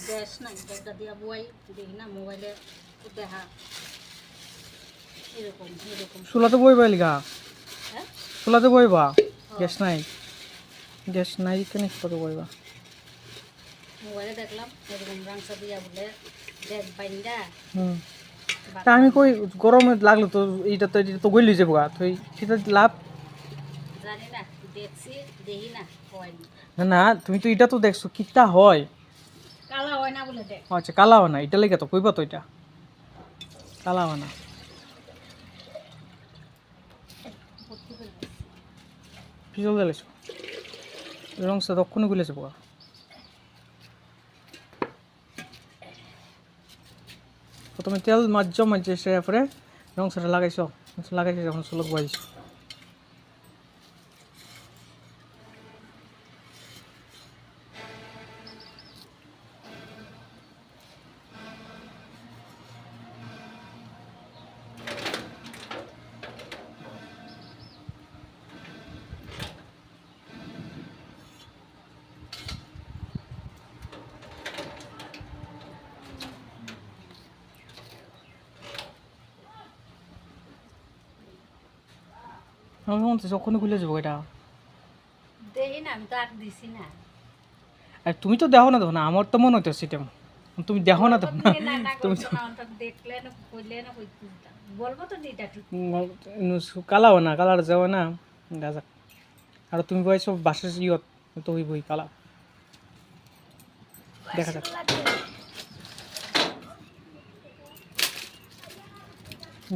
Gas নাই দিয়া বুয়াই দেখি না মোবাইলে দেখা এরকম এরকম। চুলাতে বইবা লিগা? হ্যাঁ? চুলাতে বইবা? গ্যাস নাই? গ্যাস নাই কেন চুলাতে বইবা? মোবাইলে দেখলাম এরকম রাংসা দিয়া বলে গ্যাস বাইন্দা। হুম। তা আমি কই গরমে লাগল তো এইটা তো এটা তো গইলি যাব গা তো এই- সেটা লাভ? জানি না দেখছি দেখি না না। না তুমি তো এটা তো দেখছ কিটা হয়? আচ্ছা কালা হয় না, এটা লেগে তো কইবা তো এটা? পিছল দিলেছ রং সে তখনই গুলেছে পোকা প্রথমে তেল মাঝ মাঝে সে পরে রং সেটা লাগাইছ, লাগাইছে যখন চুলত বহাইছ আমি মনে হচ্ছে যখনই খুলে যাব এটা? না আমি তো আর দিছি না। আর তুমি তো দেখো না দেখো না আমার তো মনে হইতেছে সেটা তুমি দেখো না দেখো না। তুমি না দেখলে না কইলে না বলব তো দিটা ঠিক কালা না কালার যাবে না। দেখা যাক। আর তুমি বয়স বাসের ইয়ত তো হইব কালা দেখা যাক।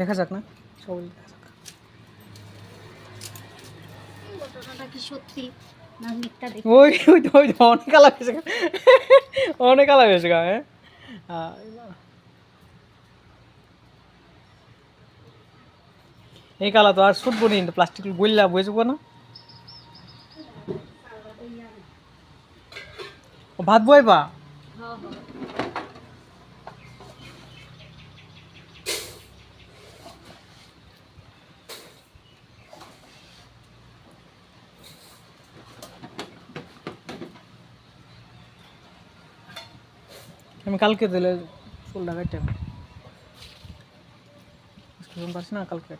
দেখা যাক না? সবাই দেখা যাক। ঘটনাটা কি সত্যি? না মিথ্যা দেখি। ওই ওই ওই অনেক হয়েছে অনেক কালা হয়েছে গা হ্যাঁ? এই কালা তো আর শুটবো নি প্লাস্টিক বললা বুঝব না। ভাত বইবা? আমি কালকে দিলে ফুল ঢাকাইতে পারছি না কালকে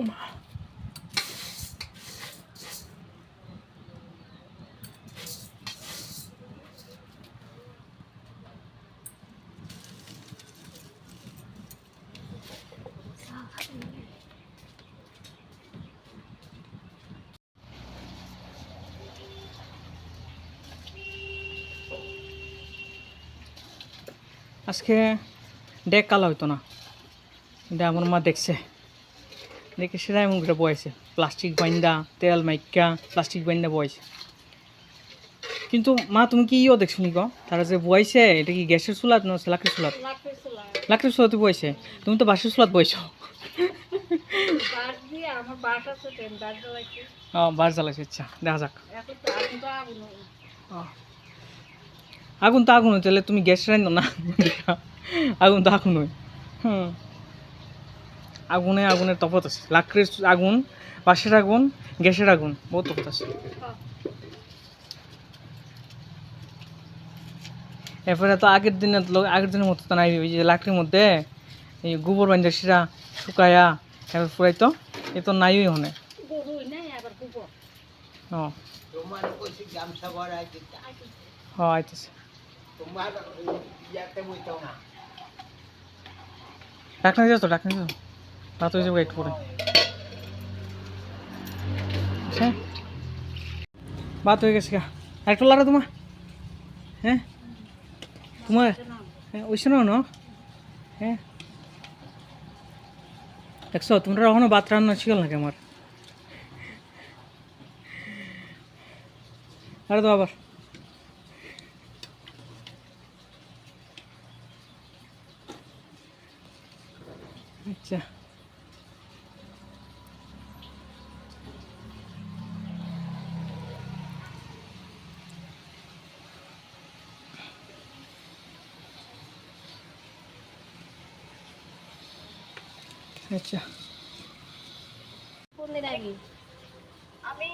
এটা আজকে ডেক কালা হইতো না। এটা আমার মা দেখছে। দেখে সেটা এমন করে বয়েছে। প্লাস্টিক বাইন্দা তেল মাইকা প্লাস্টিক বাইন্দা বয়েছে। কিন্তু মা তুমি কি ইও দেখছ নি তারা যে বয়েছে এটা কি গ্যাসের চুলাত না লাকড়ির চুলাত? লাকড়ি চুলা লাকড়ির চুলাতে বয়েছে। তুমি তো বাসের চুলাত বইছো বাস জ্বালাইছি। আচ্ছা দেখা যাক। আগুন তো আগুন তাহলে তুমি গ্যাস রাইন না। আগুন তো আগুন হয় হুম। আগুনে আগুনের তফাৎ আছে। লাকড়ির আগুন বাঁশের আগুন গ্যাসের আগুন বহুত তফাৎ আছে। এরপরে তো আগের দিনের লো- আগের দিনের মতো তো নাই ওই যে লাকড়ির মধ্যে এই গোবর বান্ধা শিরা শুকায়া এবার ফুরাইতো এ তো নাই হনে গরুই নাই আবার কুকুর ও। তোমার কইছি গামছা ভরা আছে হ আইতেছে। ডাকনা দিও তো ডাকনা দিও। রাত হয়ে যাবে একটু পরে। বাত হয়ে গেছে গা। লাড়া তোমার। হ্যাঁ? তোমার হ্যাঁ ওই না। হ্যাঁ? দেখছ, তোমরা এখনও বাত রান্না শিখল নাকি আমার? আরে তো আবার। আচ্ছা। আচ্ছা কোন দিন আগে আমি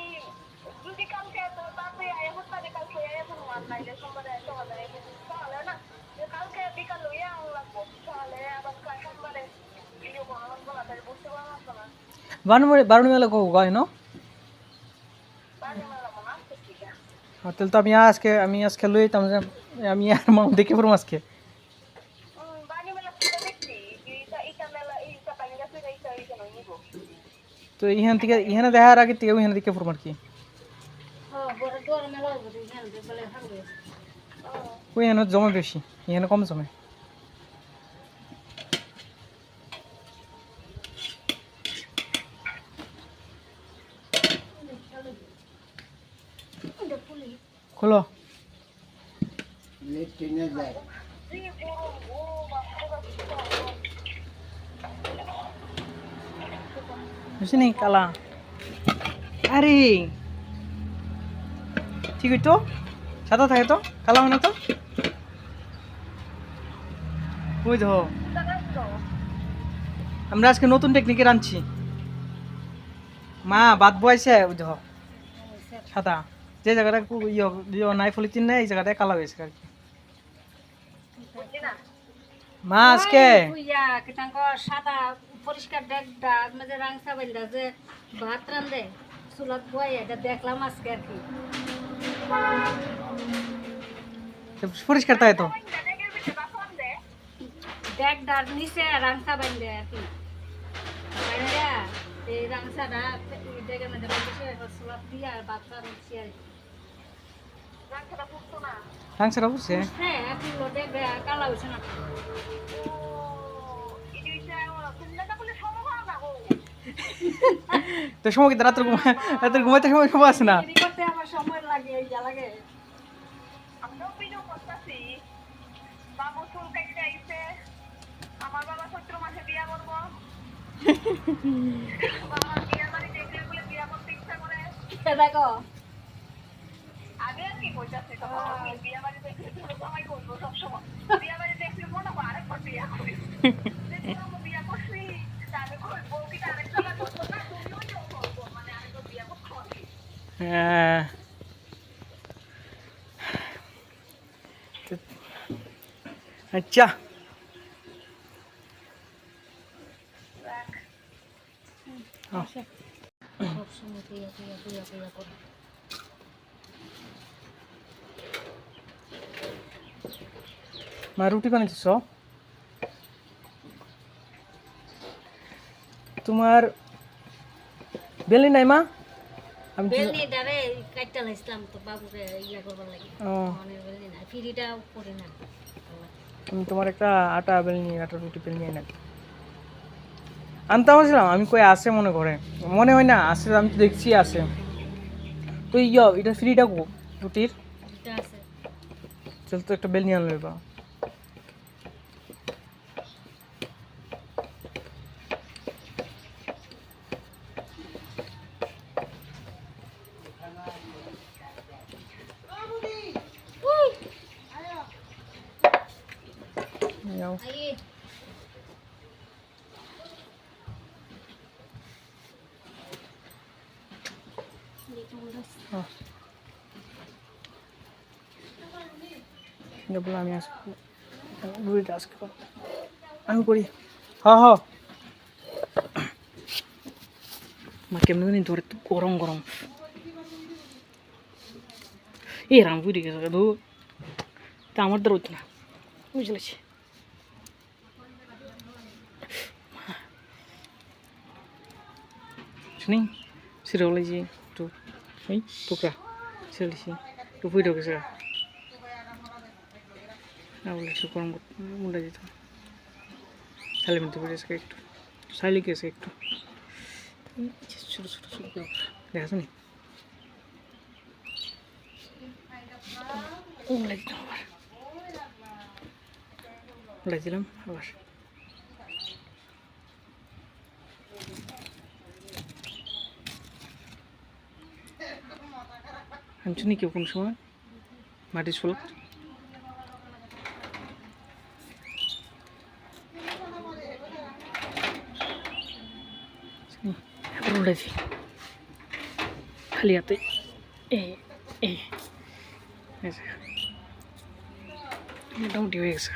যদি কালকে তো তাড়াতাড়ি আয় এখন তাহলে কালকে এখন মার নাইলে সোমবারে সকালে সকালে না যে কালকে বিকাল লইয়া আন লাগবো সকালে আবার কাল সোমবারে ভিডিও করা লাগবো না তাহলে বুঝতে পারলাম না বারো বারো মেলা কো গয় ন বাড়ি মারলাম না তো ঠিক আছে হ্যাঁ, তাহলে তো আমি আজকে আমি আজকে লই যেতাম যে আমি আর মা দেখে পড়ব আজকে বাড়ি মেলা ফুটে দেখছি এইটা এইটা মেলা এইটা পানি গেছে এইটা এইটা নয় নিবো তো ইহান থেকে ইহানে দেখার আগে থেকে দেখে পড়ব আর কি? হ্যাঁ বলে থাকবে ওইখানে জমে বেশি এখানে কম জমে। খোলো। যায়। বুঝছি নি কালা আরে ঠিক তো সাদা থাকে তো কালা হয় তো ওই দেখো আমরা আজকে নতুন টেকনিকে রাঁধছি মা বাদ বয়সে ওই দেখো সাদা যে জায়গাটা ইয়ে নাই ফলিচিন নেই এই জায়গাটায় কালা হয়েছে আর কি মা আজকে সাদা পরিষ্কার দেখ দাগ মাঝে রাংসা বাইলদা যে ভাত রান্ধে চুলাত বয় এটা দেখলাম আজকে আর কি। পরিষ্কার থাকে তো? দেখ ডার নিচে রাংসা বাইন্দে আর কি। বাইন্দা এই রাংসাটা দেখে মধ্যে বাইন্দে চুলাত দিয়া ভাত রান্ধছি আর কি। রাখটা ফুটতো না রাংসাটা বুঝছে হ্যাঁ আপনি দেখবে কালা হয়েছে না ও এইটা তুমি না বলে সময় না গো তো সময় কিন্তু রাত্রে ঘুমা রাত্রে ঘুমাইতে সময় সময় আছে না? দেরি করতে আমার সময় লাগে ইয়া লাগে। আমরাও ভিডিও করতেছি। বাবু চুল কাটতে আইছে। আমার বাবা চৈত্র মাসে বিয়া করব। বাবা বিয়ার বাড়ি দেখলে বলে বিয়া করতে ইচ্ছা করে। দেখো। আগে আর কি আমি বিয়া বাড়ি দেখলে ছোট জামাই করব সবসময়। বিয়া বাড়ি দেখলে মনে হয় আরেকবার বিয়া করি দেখি আমি বিয়া করছি তা আমি কই বউ কি আরেকটা না করব না তুমিও কেউ করব মানে আরেকবার বিয়া করতে হবে হ্যাঁ। আচ্ছা সবসময় তুই তুই তুই তুই করে মা রুটি বানিয়েছ তোমার বেলি নাই মা আমি তো- বেলনি ডারে কাটতে লাইছিলাম তো বাবুরে ইয়া করবার লাগে। ও, বেলনি না ফিরিটা করি না। আমি তোমার একটা আটা বেলনি আটা রুটি বেলনি না আনতে আসলাম আমি কই আসে মনে করে। মনে হয় না আসে আমি তো দেখছি আসে। তো ইয় এটা ফ্রিটা কো রুটির? এটা আছে। চল তো একটা বেলনি আনলে বা যাও আই হ্যাঁ। এটা বলে আমি আসব রুটিটা আজকে করো। আমি করি হ হ মা কেমন জানি ধরে একটু গরম গরম এ রাম বুঝে গেছে ধু তা আমার দ্বারা হতো না বুঝলেছি সেটা বলেছি একটু এই টুকরা ছেড়েছি একটু বলে একটু গরম মুন্ডা দিত থালি মধ্যে পড়ে গেছে একটু সাইলে গেছে একটু ছোটো ছোটো ছোটো দেখা নি উল্লাই দিতাম আবার উল্লাই দিলাম আবার আনছো নি কেউ কোন সময়। মাটির ছোলা। এখন খালি হাতে। মোটামুটি হয়ে গেছে।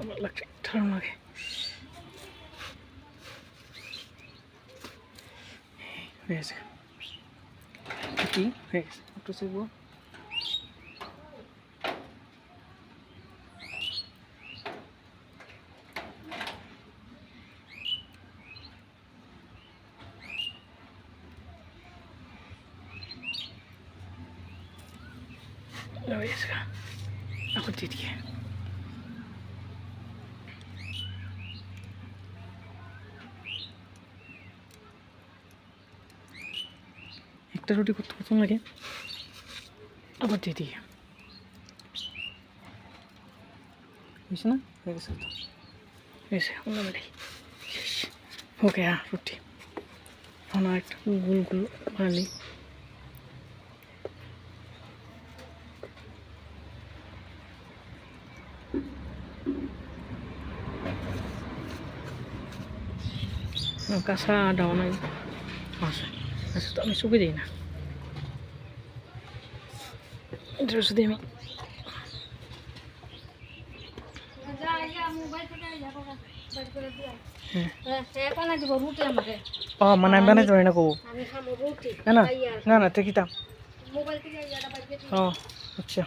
আমার লাগছে ঠান্ডা লাগে হয়ে গেছে কি হয়ে গেছে একটু শিখব হয়ে গেছে এখন দিদিকে একটা রুটি করতে কত লাগে। আবার দিয়ে দিই। বুঝছি না? হয়ে গেছে তো। হয়েছে অন্য ওকে হ্যাঁ রুটি। এখন একটু গোল গোল বানালি কাঁচা ডাও নাই আছে আচ্ছা তো, আমি চুপে দিই না এটা শুধু আমি যা ইয়া মোবাইল থেকে ইয়া করা বাইর করে দিয়া হ্যাঁ হ্যাঁ সে পানা দিব রুটি শুধু ও মানে আমি বানাই ধরে না কবো। আমি না না না না ও আচ্ছা।